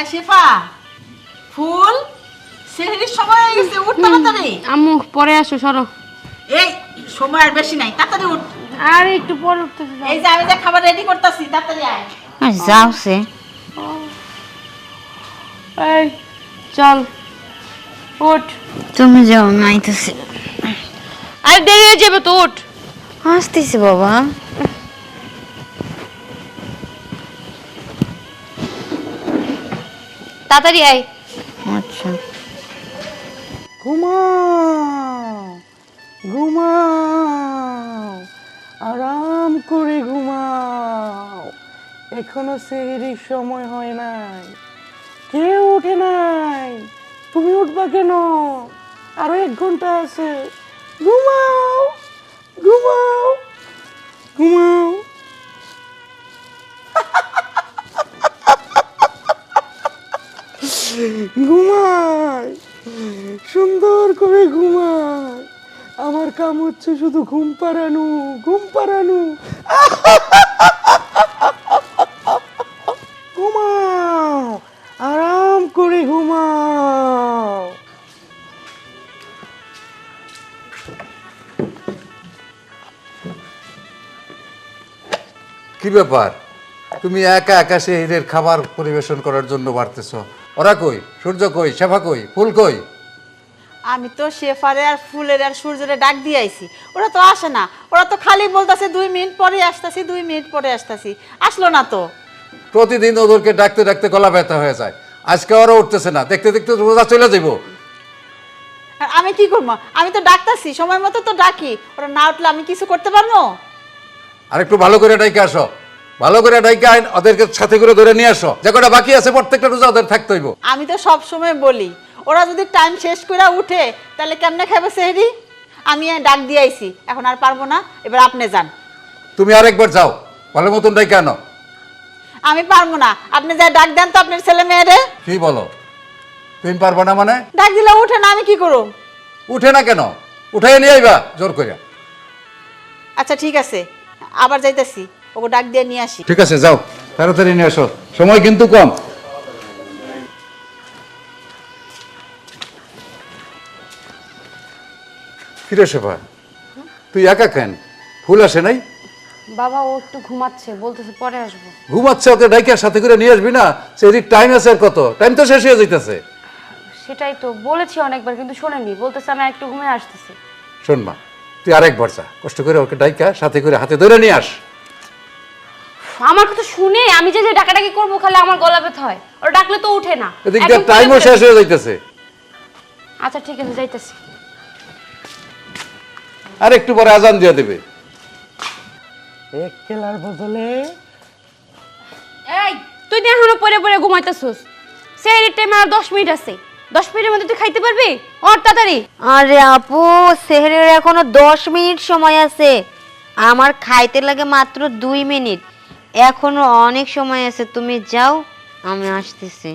এই শেফা ফুল সেহরির সময় হয়ে গেছে উঠ তাড়াতাড়ি। আম্মু পরে আসো সরো। এই সময় আর বেশি নাই তাড়াতাড়ি উঠ। আর একটু পরে উঠতেছে এই যে আমি যে খাবার রেডি করতেছি তাড়াতাড়ি আয়। যাও সে। এই চল উঠ। তুমি যাও আমি আইতেছি। আরে দেরি হয়ে যাবে তো উঠ। আসতেছি বাবা। তাড়াতাড়ি আয়। আচ্ছা। ঘুমাও ঘুমাও, আরাম করে ঘুমাও। এখনও সেহরির সময় হয় নাই। কেউ ওঠে নাই। তুমি উঠবা কেন? আরও এক ঘণ্টা আছে। ঘুমাও ঘুমাও ঘুমাও। ঘুমায়। সুন্দর করে ঘুমায়। আমার কাম হচ্ছে শুধু ঘুম পাড়ানো ঘুম পাড়ানো। ঘুমাও, আরাম করে ঘুমাও। কি ব্যাপার? তুমি একা একা সে খাবার পরিবেশন করার জন্য বাড়তেছ। ওরা কই? সূর্য কই? শেফা কই? ফুল কই? আমি তো শেফারে আর ফুলের আর সূর্যরে ডাক দিয়ে আইছি। ওরা তো আসে না। ওরা তো খালি বলতাছে দুই মিনিট পরে আসতাছি দুই মিনিট পরে আসতাছি। আসলো না তো। প্রতিদিন ওদেরকে ডাকতে ডাকতে গলা ব্যথা হয়ে যায়। আজকে ওরা উঠতেছে না। দেখতে দেখতে রোজা চলে আর আমি কি করব? আমি তো ডাকতাছি সময় মতো তো ডাকি। ওরা না উঠলে আমি কিছু করতে পারব? আর একটু ভালো করে ডাইকে আসো। ভালো করে ডাইকে আইন ওদেরকে সাথে করে ধরে নিয়ে আসো। যে কটা বাকি আছে প্রত্যেকটা রোজা ওদের থাকতে হইব। আমি তো সব সময় বলি ওরা যদি টাইম শেষ করে উঠে তাহলে কেমনে খাবে সেহরি? আমি ডাক দিয়ে আইছি এখন আর পারব না এবার আপনি যান। তুমি আরেকবার যাও ভালো মতন ডাইকে আনো। আমি পারব না আপনি যা ডাক দেন তো আপনার ছেলে মেয়েরে। কি বলো? তুমি পারব না মানে? ডাক দিলে উঠে না আমি কি করব? উঠে না কেন? উঠাই নিয়ে আইবা জোর করে আচ্ছা ঠিক আছে আবার যাইতেছি। ওকে ডাক দিয়ে নিয়ে আসি। ঠিক আছে যাও। তাড়াতাড়ি নিয়ে আসো। সময় কিন্তু কম। ফিরে শেফা তুই একা কেন? ফুল আসে নাই? বাবা ও একটু ঘুমাচ্ছে বলতেছে পরে আসব। ঘুমাচ্ছে ওকে ডাইকে সাথে করে নিয়ে আসবি না? সেই টাইম আছে আর কত? টাইম তো শেষ হয়ে যাইতেছে। সেটাই তো বলেছি অনেকবার কিন্তু শোনেনি। বলতেছে আমি একটু ঘুমিয়ে আসতেছি। শোন মা তুই আরেকবার যা। কষ্ট করে ওকে ডাইকা সাথে করে হাতে ধরে নিয়ে আস। আমার কথা শুনে আমি যে যে ডাকাডাকি করব খালি আমার গলা ব্যথা হয়। ওর ডাকলে তো উঠে না। এদিক দিয়ে টাইমও শেষ হয়ে যাইতেছে। আচ্ছা ঠিক আছে যাইতেছি। আর একটু পরে আজান দিয়ে দেবে। এক খেলার বদলে এই তুই তো এখনও পরে পরে ঘুমাইতেছিস? সেই টাইম আর দশ মিনিট আছে। দশ মিনিটের মধ্যে তুই খাইতে পারবি? অর তাড়াতাড়ি। আরে আপু সেহরের এখনও দশ মিনিট সময় আছে। আমার খাইতে লাগে মাত্র দুই মিনিট। এখনও অনেক সময় আছে তুমি যাও আমি আসতেছি।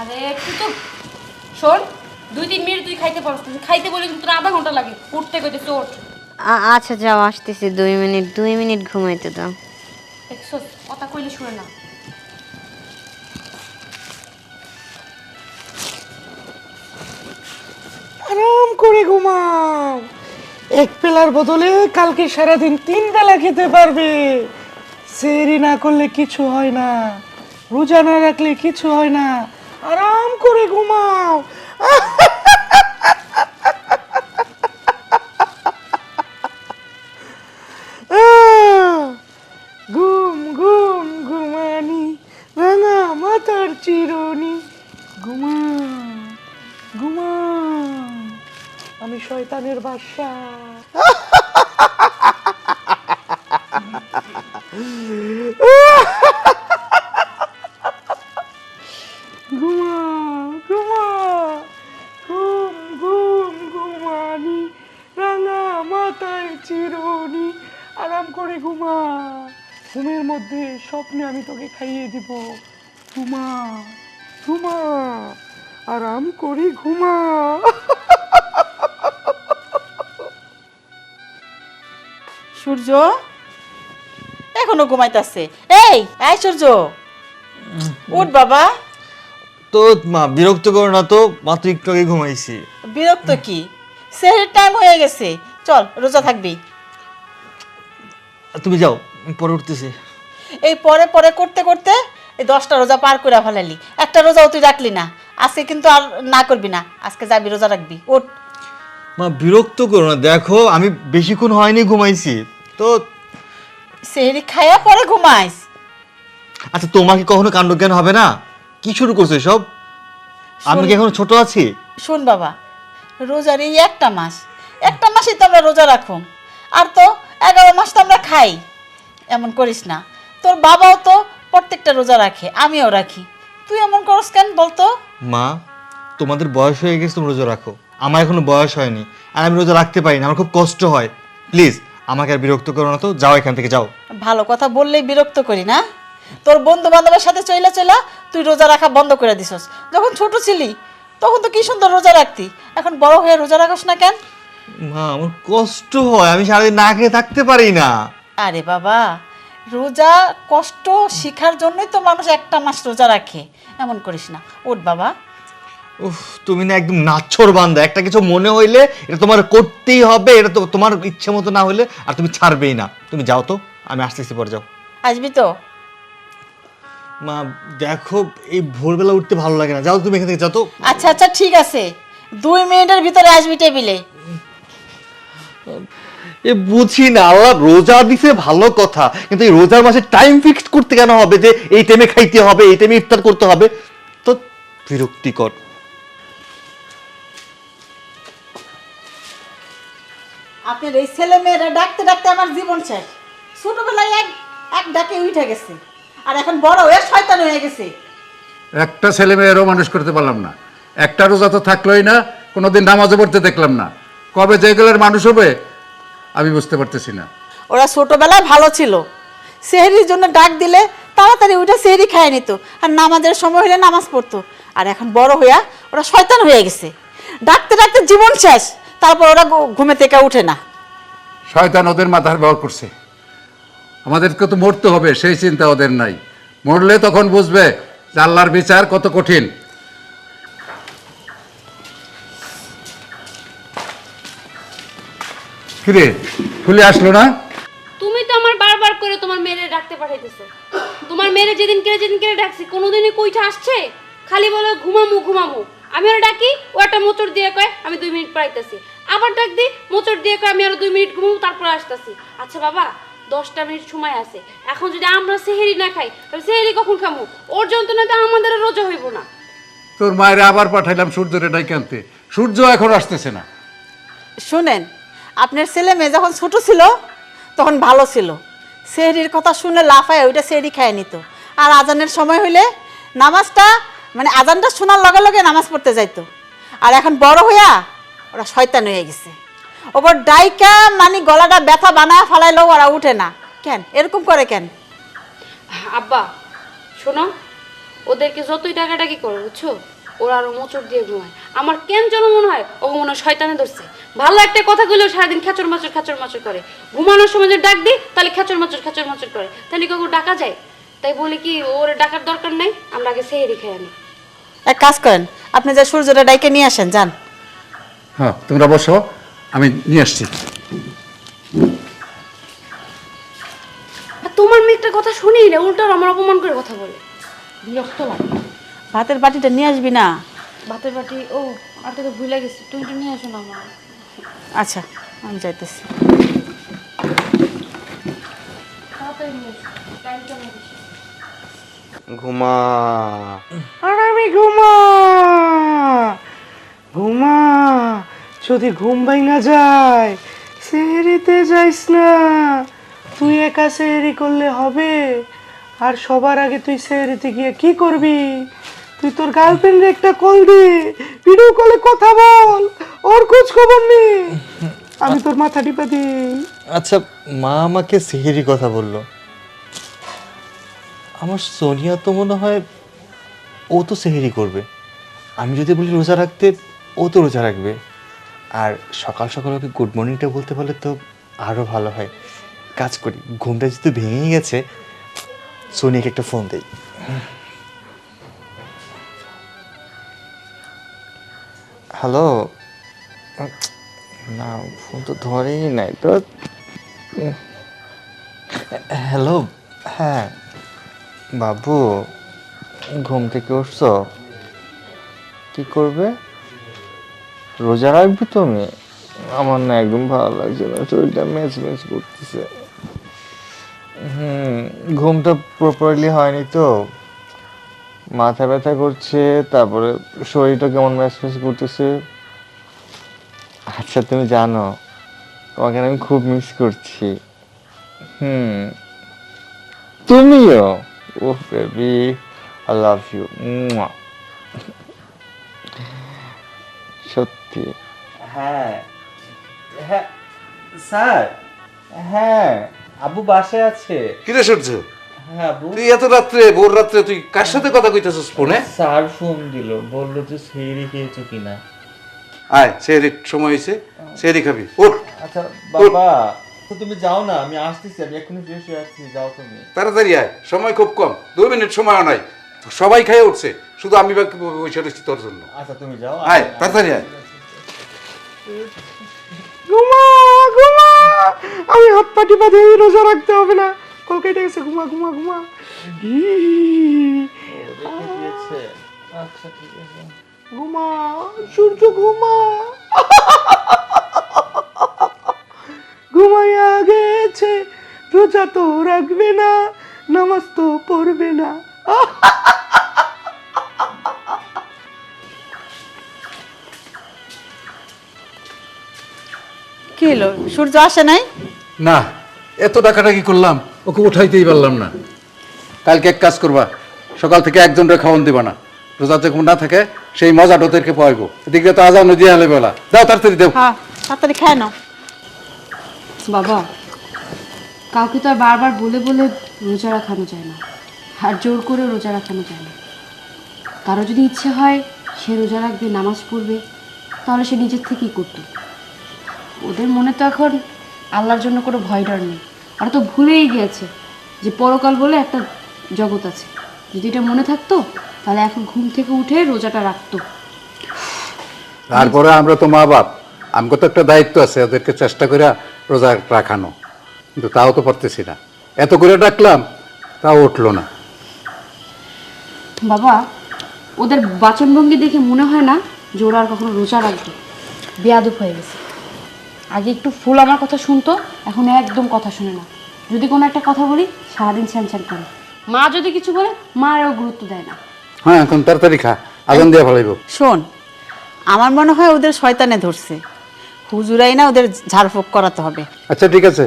আরে তো শোন দুই তিন মিনিট তুই খাইতে পারছিস খাইতে বলে কিন্তু তোর আধা ঘণ্টা লাগে উঠতে কইতে চোট আচ্ছা যাও আসতেছি দুই মিনিট দুই মিনিট ঘুমাইতে দাও। কথা কইলে শুনে না। আরাম করে ঘুমাও। এক বেলার বদলে কালকে সারাদিন তিন বেলা খেতে পারবে। সেরি না করলে কিছু হয় না। রোজা না রাখলে কিছু হয় না। আরাম করে ঘুমাও! ঘুম ঘুম, ঘুমানি, রাঙা মাথার চিরনি। ঘুমা ঘুমা। আমি শয়তানের বাসা ঘুমা ঘুমা, ঘুম ঘুম, ঘুমানি, রাঙা মাথায় চিরনি, আরাম করে ঘুমা। ঘুমের মধ্যে স্বপ্নে আমি তোকে খাইয়ে দিব। ঘুমা ঘুমা, আরাম করে ঘুমা। সূর্য? এখনও ঘুমাইতেছে। এই সূর্য উঠ বাবা। তো মা বিরক্ত করো না তো মাত্র একটু আগে ঘুমাইছি। বিরক্ত কি? সেহের টাইম হয়ে গেছে। চল রোজা থাকবি। তুমি যাও আমি পরে উঠতেছি। এই পরে পরে করতে করতে এই দশটা রোজা পার করে ফেলালি একটা রোজাও তুই রাখলি না। আজকে কিন্তু আর না করবি না। আজকে যাবি রোজা রাখবি। ওঠ মা বিরক্ত করো না। দেখো আমি বেশিক্ষণ হয়নি ঘুমাইছি। তো সেহেরি খায়া পরে ঘুমাইস। আচ্ছা তোমাকে কখনো কাণ্ড জ্ঞান হবে না? কি শুরু করছ সব আমি কি এখনও ছোট আছি? শোন বাবা রোজার এই একটা মাস একটা মাসই তো আমরা রোজা রাখুম। আর তো এগারো মাস তো আমরা খাই। এমন করিস না। তোর বাবাও তো প্রত্যেকটা রোজা রাখে আমিও রাখি। তুই এমন করস কেন বলতো? মা তোমাদের বয়স হয়ে গেছে তুমি রোজা রাখো। আমার এখনও বয়স হয়নি আর আমি রোজা রাখতে পারি না আমার খুব কষ্ট হয়। প্লিজ আমাকে আর বিরক্ত করো না তো যাও এখান থেকে যাও। ভালো কথা বললেই বিরক্ত করি না? তোর বন্ধু বান্ধবের সাথে চইলা চইলা তুই রোজা রাখা বন্ধ করে দিছস। যখন ছোট ছিলি তখন তো কি সুন্দর রোজা রাখতি? এখন বড় হয়ে রোজা রাখস না কেন? মা আমার কষ্ট হয় আমি সারাদিন না খেয়ে থাকতে পারি না। আরে বাবা রোজা কষ্ট শিখার জন্যই তো মানুষ একটা মাস রোজা রাখে। এমন করিস না। ওঠ বাবা। উফ তুমি না একদম নাচ্ছর বান্দা। একটা কিছু মনে হইলে এটা তোমার করতেই হবে এটা তো তোমার ইচ্ছে মতো না হলে আর তুমি ছাড়বেই না। তুমি যাও তো আমি আসতেছি পরে যাও। আসবি তো? মা দেখো এই ভোরবেলা উঠতে ভালো লাগে না। যাও তুমি এখান থেকে যাও তো। আচ্ছা আচ্ছা ঠিক আছে। দুই মিনিটের ভিতরে আসবি টেবিলে। এ বুঝি না আল্লাহ রোজা দিছে ভালো কথা কিন্তু এই রোজার মাসে টাইম ফিক্সড করতে কেন হবে? যে এই টাইমে খাইতে হবে এই টাইমে ইফতার করতে হবে? তো বিরক্তিকর। আপনার এই ছেলে মেয়েরা ডাকতে ডাকতে আমার জীবন শেষ। ছোটবেলায় এক এক ডাকে উঠে গেছে। আর এখন বড় হয়ে শয়তান হয়ে গেছে। একটা ছেলে মেয়েরও মানুষ করতে পারলাম না। একটা রোজা তো থাকলোই না কোনোদিন নামাজও পড়তে দেখলাম না। কবে যেগুলোর মানুষ হবে আমি বুঝতে পারতেছি না। ওরা ছোটবেলায় ভালো ছিল। সেহরির জন্য ডাক দিলে তাড়াতাড়ি উঠে সেহরি খায় নিত। আর নামাজের সময় হলে নামাজ পড়তো। আর এখন বড় হইয়া ওরা শয়তান হয়ে গেছে। ডাকতে ডাকতে জীবন শেষ। তারপর ওরা ঘু- ঘুমে থেকে উঠে না। শয়তান ওদের মাথার বল করছে। আমাদেরকে তো মরতে হবে সেই চিন্তা ওদের নাই। মরলে তখন বুঝবে যে আল্লাহর বিচার কত কঠিন। কিরে ফুলে আসলো না? তুমি তো আমার বারবার করে তোমার মেয়েরে ডাকতে পাঠাইতেছো। তোমার মেয়েরে যেদিন কেড়ে যেদিন কেড়ে ডাকছি কোনোদিনই কইটা আসছে? খালি বলে ঘুমামু ঘুমামু। আমি ওরা ডাকি ও একটা মোচড় দিয়ে কয় আমি দুই মিনিট পড়াইতেছি আবার ডাক দিই মোচড় দিয়ে কয় আমি আরও দুই মিনিট ঘুমাবো তারপর আসতেছি। আচ্ছা বাবা দশটা মিনিট সময় আছে। এখন যদি আমরা সেহেরি না খাই তাহলে সেহেরি কখন খামু? ওর যন্ত্রণাতে আমাদেরও রোজা হইব না। তোর মায়ের আবার পাঠাইলাম সূর্যরে ডাইকে আনতে। সূর্য এখন আসতেছে না। শুনেন আপনার ছেলে মেয়ে যখন ছোট ছিল তখন ভালো ছিল। সেহরির কথা শুনে লাফায় ওইটা সেহরি খায় নিত। আর আজানের সময় হইলে নামাজটা মানে আজানটা শোনার লগে লগে নামাজ পড়তে যাইতো। আর এখন বড় হইয়া ওরা শয়তান হয়ে গেছে। ওপর ডাইকা মানে গলাটা ব্যথা বানায় ফালাইলেও ওরা উঠে না। কেন? এরকম করে কেন? আব্বা শোনো ওদেরকে যতই টাকাটাকি করো বুঝছ? ওরা আরও মোচড় দিয়ে ঘুমায়। আমার কেন যেন মনে হয় ও মনে হয় শয়তানে ধরছে। ভালো একটা কথা কইলেও সারাদিন খেচর মাচর খেচর মাচর করে। ঘুমানোর সময় যদি ডাক দিই তাহলে খেচর মাচর খেচর মাচর করে। তাহলে কখন ডাকা যায়? তাই বলি কি ওর ডাকার দরকার নাই আমরা আগে সেহেরি খেয়ে আনি। এক কাজ করেন আপনি যা সূর্যটা ডাইকে নিয়ে আসেন যান। হ্যাঁ তোমরা বসো আমি নিয়ে আসছি। আর তোমার মেয়েটা কথা শুনেই না উল্টো আমার অপমান করে কথা বলে। বিরক্ত লাগে। ভাতের বাটিটা নিয়ে আসবি না? ভাতের বাটি ও আর তো ভুলে গেছি তুমি তো নিয়ে আসো না আমার। আচ্ছা আমি যাইতেছি। তাড়াতাড়ি নিয়ে এসো টাইম চলে গেছে ঘুমা। আর আমি ঘুমা। ঘুমা। যদি ঘুম ভাঙা যায়, সেহরিতে যাইস না। তুই একা সেহরি করলে হবে, আর সবার আগে তুই সেহরিতে গিয়ে কি করবি? তুই তোর গার্লফ্রেন্ডের একটা কল দি ভিডিও কলে কথা বল, ওর খোঁজ খবর নে। আমি তোর মাথা টিপা দিই। আচ্ছা মা আমাকে সেহেরি কথা বলল। আমার সোনিয়া তো মনে হয় ও তো সেহেরি করবে। আমি যদি বলি রোজা রাখতে, ও তো রোজা রাখবে। আর সকাল সকাল ওকে গুড মর্নিংটা বলতে পারলে তো আরও ভালো হয়। কাজ করি, ঘুমটা যেহেতু ভেঙেই গেছে, সোনিয়াকে একটা ফোন দেই। হ্যালো না ফোন তো ধরেই নাই, তো হ্যালো হ্যাঁ। বাবু, ঘুম থেকে উঠছ? কি করবে? রোজা রাখবি তুমি? আমার না একদম ভালো লাগছে না, শরীরটা ম্যাচ ম্যাচ করতেছে। হুম, ঘুমটা প্রপারলি হয়নি তো। মাথা ব্যথা করছে, তারপরে শরীরটা কেমন ম্যাচ ম্যাচ করতেছে? আচ্ছা তুমি জানো, তোমাকে আমি খুব মিস করছি। হুম, তুমিও? ও বেবি আই লাভ ইউ সত্যি। হ্যাঁ। হ্যাঁ স্যার হ্যাঁ আবু বাসায় আছে। কিরে সূর্য? হ্যাঁ তুই এত রাত্রে ভোর রাত্রে তুই কার সাথে কথা কইতেছিস ফোনে? স্যার ফোন দিল বলল যে সেরি খেয়েছো কিনা। আয় সেহরি সময় হয়েছে সেহরি খাবি ওঠ আচ্ছা বাবা তো তুমি যাও না আমি আসতেছি আমি এখনই ফ্রেশ হয়ে আসছি যাও তুমি। তাড়াতাড়ি আয় সময় খুব কম দুই মিনিট সময় নাই। সবাই খেয়ে উঠছে। শুধু আমি বাকি বসে রয়েছি তোর জন্য। আচ্ছা তুমি যাও। আয় তাড়াতাড়ি আয়। ঘুমা ঘুমা। আমি হাত পাটি বাঁধে রোজা রাখতে হবে না। কলকাতা গেছে ঘুমা ঘুমা ঘুমা। ই, আচ্ছা ঠিক আছে ঘুমা সূর্য ঘুমা। ঘুমাইয়া গেছে রোজা তো রাখবে না নামাজ তো পড়বে না। কি হলো? সূর্য আসে নাই? না এত টাকাটাকি করলাম ওকে উঠাইতেই পারলাম না। কালকে এক কাজ করবা সকাল থেকে একজনরে খাওয়ান দিবা না। রোজা যখন না থাকে সেই মজাটা ওদেরকে পাইবো এদিকে তো আজান দিয়ে আলে বেলা। দাও তাড়াতাড়ি দেও। হ্যাঁ তাড়াতাড়ি খায় নাও। বাবা কাউকে তো আর বারবার বলে বলে রোজা রাখানো যায় না। আর জোর করে রোজা রাখানো যায় না। কারও যদি ইচ্ছে হয় সে রোজা রাখবে, নামাজ পড়বে, তাহলে সে নিজের থেকেই করতো। ওদের মনে তো এখন আল্লাহর জন্য কোনো ভয় ডর নেই। ওরা তো ভুলেই গিয়েছে যে পরকাল বলে একটা জগৎ আছে। যদি এটা মনে থাকতো, তাহলে এখন ঘুম থেকে উঠে রোজাটা রাখতো। তারপরে আমরা তো মা বাপ আমাকে তো একটা দায়িত্ব আছে ওদেরকে চেষ্টা করে রোজা রাখানো। কিন্তু তাও তো পারতেছি না। এত করে ডাকলাম, তাও উঠল না। বাবা ওদের বাচনভঙ্গি দেখে মনে হয় না যে ওরা আর কখনো রোজা রাখবে। বেয়াদব হয়ে গেছে। আগে একটু ফুল আমার কথা শুনতো এখন একদম কথা শুনে না। যদি কোনো একটা কথা বলি সারাদিন ছ্যান ছ্যান করে। মা যদি কিছু বলে মা আরও গুরুত্ব দেয় না। হ্যাঁ এখন তাড়াতাড়ি খা আজান দিয়ে ফেলাইব। শোন আমার মনে হয় ওদের শয়তানে ধরছে। হুজুরাই না ওদের ঝাড়ফুঁক করাতে হবে। আচ্ছা ঠিক আছে।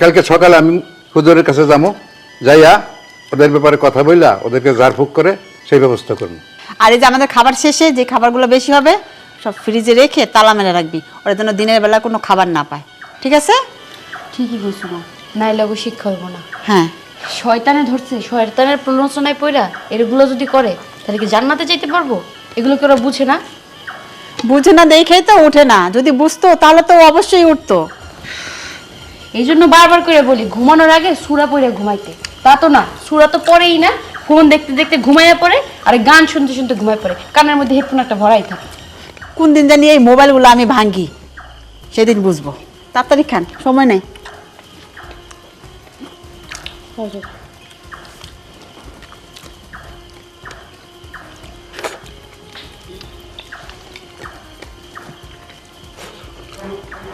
কালকে সকালে আমি হুজুরের কাছে যাব যাইয়া ওদের ব্যাপারে কথা বললা ওদেরকে ঝাড়ফুঁক করে সেই ব্যবস্থা করব আর এই যে আমাদের খাবার শেষে যে খাবারগুলো বেশি হবে সব ফ্রিজে রেখে তালা মেরে রাখবি। ওরা যেন দিনের বেলা কোনো খাবার না পায়। ঠিক আছে? ঠিকই বলছো মা। নাইলে ওকে শিক্ষা হইব না। হ্যাঁ। শয়তানে ধরছে শয়তানের প্রলোচনায় পড়া এগুলো যদি করে তাহলে কি জান্নাতে যেতে পারব? এগুলো কি ওরা বুঝে না? বুঝে না দেখেই তো ওঠে না। যদি বুঝতো তাহলে তো অবশ্যই উঠতো। এই জন্য বারবার করে বলি ঘুমানোর আগে সুরা পড়ে ঘুমাইতে। তা তো না সুরা তো পড়েই না। ফোন দেখতে দেখতে ঘুমাইয়া পড়ে আর গান শুনতে শুনতে ঘুমাই পড়ে। কানের মধ্যে হেডফোন একটা ভরাই থাকে। কোন দিন জানি এই মোবাইলগুলো আমি ভাঙ্গি সেদিন বুঝব। তাড়াতাড়ি খান সময় নেই।